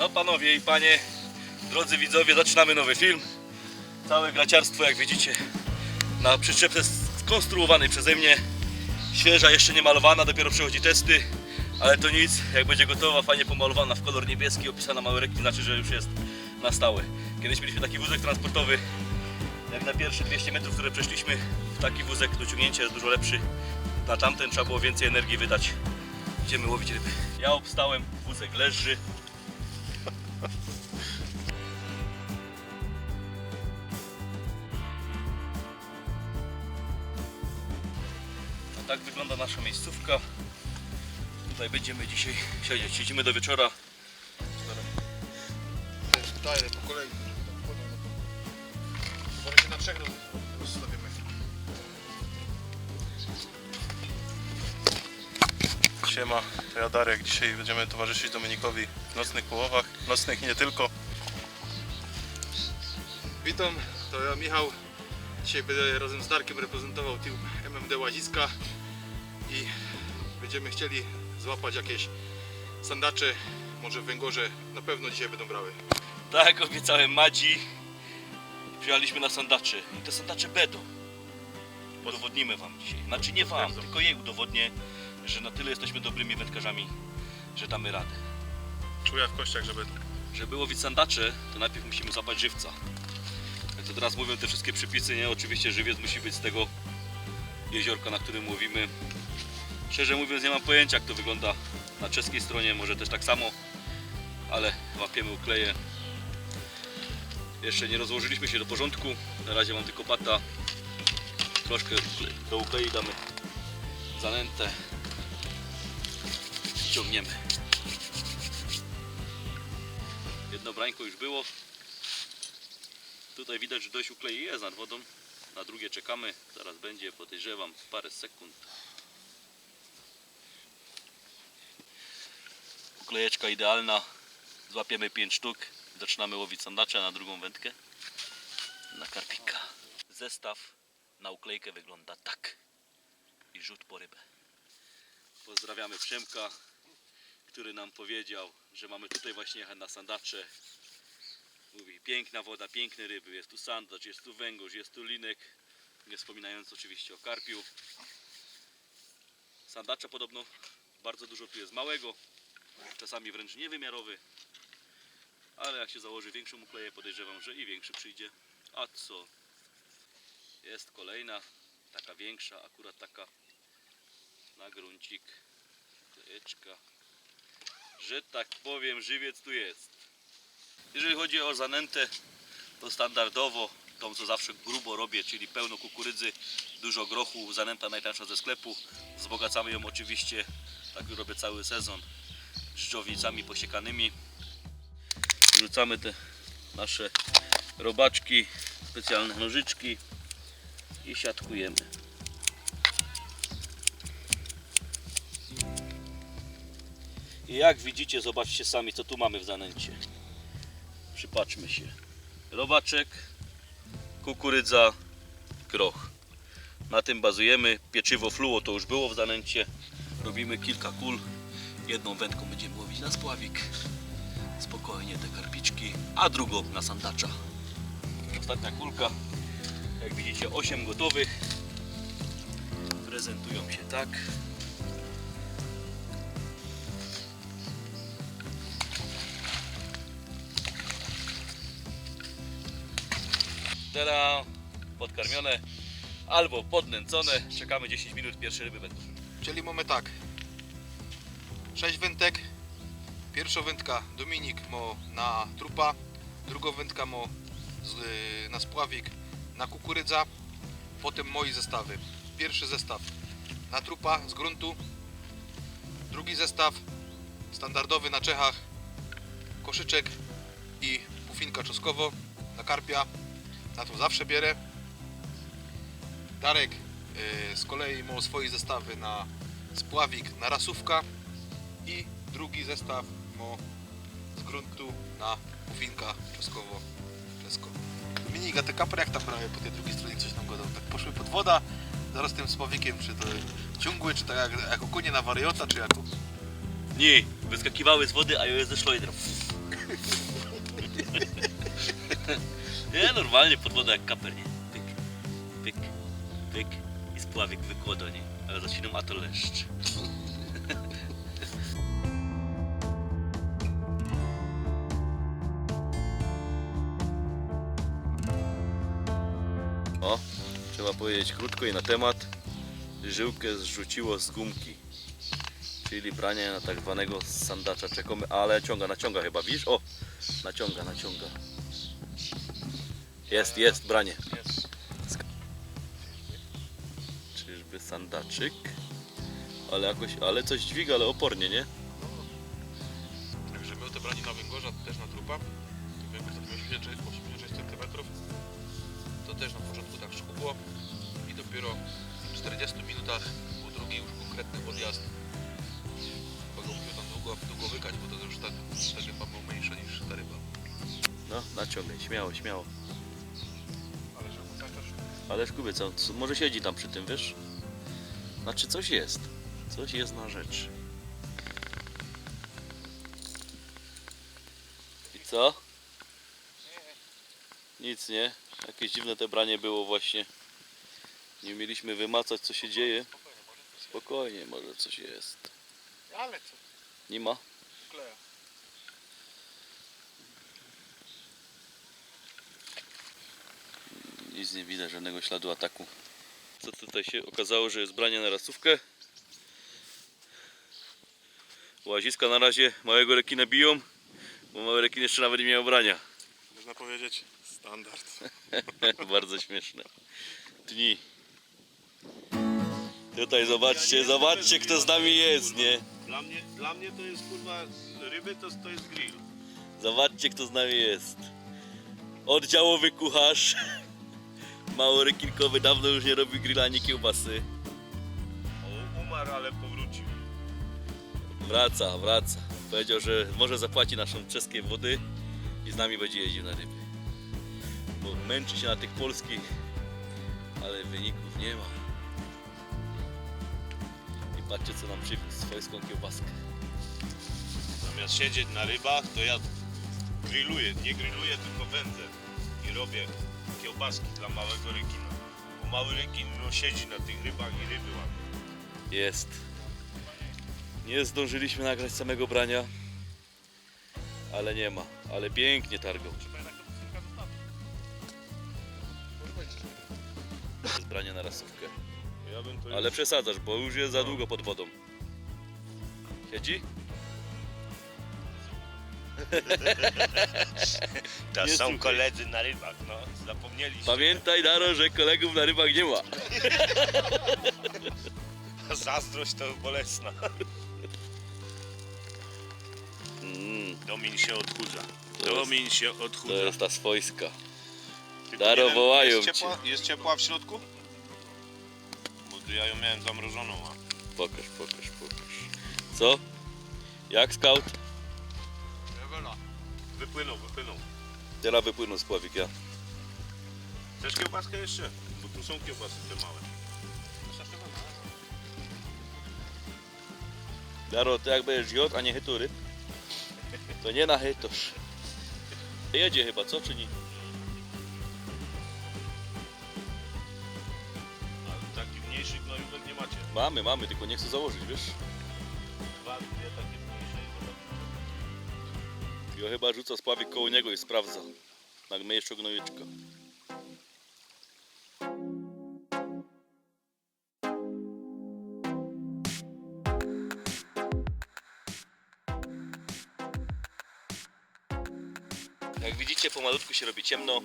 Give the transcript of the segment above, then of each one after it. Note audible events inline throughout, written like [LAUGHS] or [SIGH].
No panowie i panie, drodzy widzowie, zaczynamy nowy film. Całe graciarstwo, jak widzicie, na przyczepce skonstruowanej przeze mnie. Świeża, jeszcze nie malowana, dopiero przechodzi testy. Ale to nic, jak będzie gotowa, fajnie pomalowana w kolor niebieski, opisana małe rekki, znaczy, że już jest na stałe. Kiedyś mieliśmy taki wózek transportowy, jak na pierwsze 200 metrów, które przeszliśmy, w taki wózek do ciągnięcia jest dużo lepszy. Na tamten trzeba było więcej energii wydać. Idziemy łowić ryby. Ja obstałem, wózek leży. Tak wygląda nasza miejscówka. Tutaj będziemy dzisiaj siedzieć. Siedzimy do wieczora. Daję po kolei. Chyba się na trzech roz- rozstawimy. Siema, to ja Darek. Dzisiaj będziemy towarzyszyć Dominikowi w nocnych połowach. Nocnych i nie tylko. Witam, to ja Michał. Dzisiaj będę razem z Darkiem reprezentował team MMD Łaziska i będziemy chcieli złapać jakieś sandacze, może węgorze. Na pewno dzisiaj będą brały. Tak jak obiecałem Madzi, przyjechaliśmy na sandacze. I te sandacze będą. Udowodnimy wam dzisiaj. Znaczy nie wam, Potwierdzam. tylko jej udowodnię, że na tyle jesteśmy dobrymi wędkarzami, że damy radę. Czuję w kościach, żeby Żeby łowić sandacze, to najpierw musimy zapać żywca. Jak to teraz mówią te wszystkie przepisy, nie? Oczywiście żywiec musi być z tego jeziorka, na którym łowimy. Szczerze mówiąc nie mam pojęcia jak to wygląda na czeskiej stronie, może też tak samo, ale łapiemy ukleje. Jeszcze nie rozłożyliśmy się do porządku, na razie mam tylko pata. Troszkę do uklei damy zanętę. Ciągniemy. Jedno brańko już było. Tutaj widać, że dość uklei jest nad wodą. Na drugie czekamy. Zaraz będzie, podejrzewam, parę sekund. Uklejeczka idealna. Złapiemy 5 sztuk. Zaczynamy łowić sandacza na drugą wędkę. Na karpika. Zestaw na uklejkę wygląda tak. I rzut po rybę. Pozdrawiamy Przemka, który nam powiedział, że mamy tutaj właśnie jechać na sandacze. Mówi, piękna woda, piękne ryby, jest tu sandacz, jest tu węgorz, jest tu linek, nie wspominając oczywiście o karpiu. Sandacza podobno bardzo dużo tu jest małego, czasami wręcz niewymiarowy, ale jak się założy większą ukleję, podejrzewam, że i większy przyjdzie. A co? Jest kolejna, taka większa, akurat taka na gruncik, klejeczka że tak powiem, żywiec tu jest. Jeżeli chodzi o zanętę, to standardowo tą co zawsze grubo robię, czyli pełno kukurydzy, dużo grochu, zanęta najtańsza ze sklepu. Wzbogacamy ją oczywiście, tak robię cały sezon, dżdżownicami posiekanymi. Wrzucamy te nasze robaczki, specjalne nożyczki i siatkujemy. I jak widzicie, zobaczcie sami, co tu mamy w zanęcie. Przypatrzmy się. Robaczek, kukurydza, groch. Na tym bazujemy. Pieczywo fluo to już było w zanęcie. Robimy kilka kul. Jedną wędką będziemy łowić na spławik. Spokojnie te karpiczki, a drugą na sandacza. Ostatnia kulka. Jak widzicie, 8 gotowych. Prezentują się tak. Teraz podkarmione albo podnęcone. Czekamy 10 minut, pierwsze ryby będą. Czyli mamy tak. 6 wędek. Pierwsza wędka Dominik mo na trupa, drugą wędka mo z, na spławik na kukurydza, potem moi zestawy. Pierwszy zestaw na trupa z gruntu, drugi zestaw standardowy na Czechach, koszyczek i pufinka czosnkowo na karpia, na to zawsze bierę. Darek y, z kolei ma swoje zestawy na spławik na rasówka i drugi zestaw mo z gruntu na Ufinka czaskowo Czesko. Miniga jak tam prawie po tej drugiej stronie coś nam godą. Tak poszły pod woda, zaraz tym sławikiem, czy to ciągły, czy tak jak, jako konie na wariota, czy jako... Nie, wyskakiwały z wody, a ja je ze nie, normalnie pod wodą jak kaper, nie? Pyk, pyk, pyk i spławik wykłodo, nie? Ale zaczynam, a to leszcz. Trzeba powiedzieć krótko i na temat. Żyłkę zrzuciło z gumki. Czyli branie na tak zwanego sandacza ale ciąga, naciąga chyba, widzisz? O, naciąga, naciąga. Jest, jest, branie. Czyżby sandaczyk? Ale jakoś, ale coś dźwiga, ale opornie, nie? Także my odebrani na węgorza też na trupa. Węgorz to 86 86 cm. Też na początku tak szkubło i dopiero w 40 minutach był drugi już konkretny podjazd. Chyba go musiał tam długo, długo wykać, bo to już ta, ta ryba była mniejsza niż ta ryba. No, naciągaj, śmiało, śmiało. Ale że też Ale szkubie, co, co, może siedzi tam przy tym, wiesz? Znaczy coś jest. Coś jest na rzecz. I co? Nic, nie? Jakieś dziwne te branie było właśnie. Nie umieliśmy wymacać, co się dzieje. Spokojnie, może coś jest. Ale co? Nie ma? Kleja. Nic nie widać, żadnego śladu ataku. Co tutaj się okazało, że jest branie na rasówkę. Łaziska na razie małego rekina biją, bo mały rekin jeszcze nawet nie miał brania. Można powiedzieć standard. [LAUGHS] Bardzo śmieszne. Dni. Tutaj zobaczcie, zobaczcie kto z nami jest, nie? Dla mnie, dla mnie to jest kurwa ryby to, to jest grill. Zobaczcie kto z nami jest. Oddziałowy kucharz. [LAUGHS] Mało rekinkowy, dawno już nie robi grilla ani kiełbasy. O, umarł, ale powrócił. Wraca, wraca. Powiedział, że może zapłaci naszą czeskie wody i z nami będzie jeździł na ryby. Bo męczy się na tych polskich, ale wyników nie ma. I patrzcie co nam przywiózł, swojską kiełbaskę. Zamiast siedzieć na rybach, to ja grilluję. Nie grilluję, tylko wędzę. I robię kiełbaski dla małego rekina. Bo mały rekin no, siedzi na tych rybach i ryby łapie. Jest. Nie zdążyliśmy nagrać samego brania, ale nie ma. Ale pięknie targał. Z brania na rasówkę. Ja bym to Ale przesadzasz, bo już jest za długo pod wodą. Siedzi? [LAUGHS] To nie są słuchaj. koledzy na rybach, no. Zapomnieliście. Pamiętaj, Daro, że kolegów na rybach nie ma. [LAUGHS] Zazdrość to bolesna. Mm, Domin się odchudza. To jest- Domin się to odchudza. jest ta swojska. Tylko Daro, nie wiem, wołają jest cię. ciepła, Jest ciepła w środku? Bo ja ją miałem zamrożoną. A. Pokaż, pokaż, pokaż. Co? Jak scout? Rewela. Wypłynął, wypłynął. Teraz wypłynął z pławika. Chcesz kiełbaskę jeszcze? Bo tu są kiełbasy te małe. Daro, ty jak będziesz jod, a nie chytu ryb, to nie na chytosz. Jedzie chyba, co czy nie? Mamy, mamy, tylko nie chcę założyć, wiesz? Dwa, dwie takie mniejsze i zobaczymy. Ja chyba rzuca spławik koło niego i sprawdza. Jak my jeszcze gnojeczka. Jak widzicie, pomalutku się robi ciemno.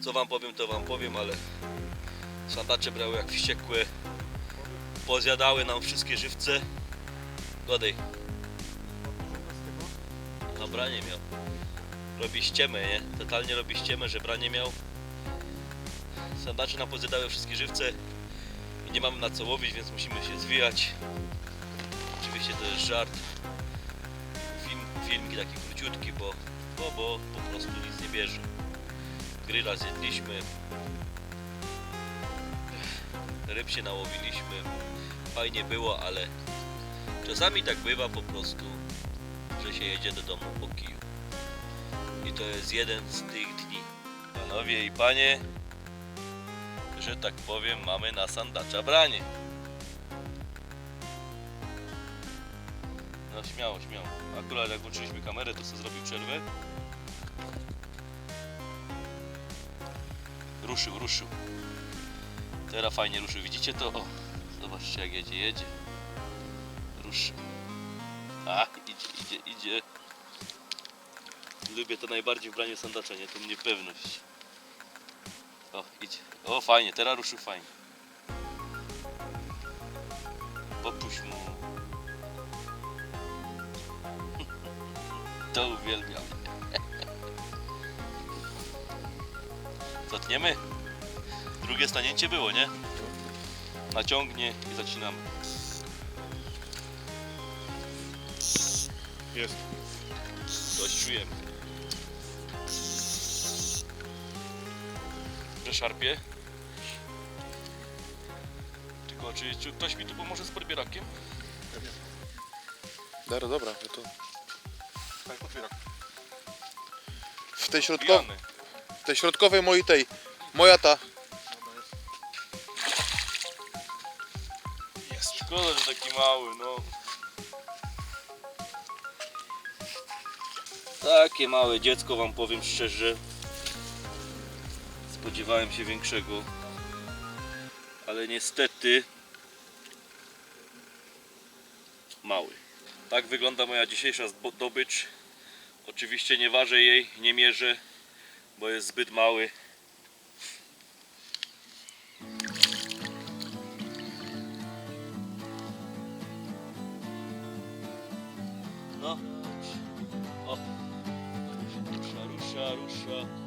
Co wam powiem, to wam powiem, ale sandacze brały jak wściekłe. Pozjadały nam wszystkie żywce. Godej. Na branie miał. Robi ściemę, nie? Totalnie robi ściemę, że branie miał. Sandacze nam pozjadały wszystkie żywce i nie mamy na co łowić, więc musimy się zwijać. Oczywiście to jest żart. Film, filmiki taki króciutki, bo, bo, bo po prostu nic nie bierze. Gryla zjedliśmy. Ryb się nałowiliśmy. Fajnie było, ale czasami tak bywa po prostu że się jedzie do domu po kiju. I to jest jeden z tych dni. Panowie i panie, że tak powiem, mamy na sandacza branie. No śmiało, śmiało. Akurat jak włączyliśmy kamerę, to sobie zrobił przerwę. Ruszył, ruszył. Teraz fajnie ruszył. Widzicie to? O, zobaczcie jak jedzie, jedzie. Ruszył. A, idzie, idzie, idzie. Lubię to najbardziej w braniu sandacza, nie? To mnie pewność. O, idzie. O, fajnie, teraz ruszył fajnie. Popuść mu. [LAUGHS] To uwielbiam. Zatniemy? Drugie stanięcie było, nie? Naciągnie i zaczynamy. Jest. Coś czujemy. Że szarpie. Tylko czy, czy ktoś mi tu pomoże z podbierakiem? Dobra, dobra, ja to... W tej, środkowej, w tej środkowej mojej tej, moja ta, Szkoda, że taki mały, no. Takie małe dziecko wam powiem szczerze. Spodziewałem się większego. Ale niestety mały. Tak wygląda moja dzisiejsza zdobycz. Oczywiście nie ważę jej, nie mierzę, bo jest zbyt mały. No.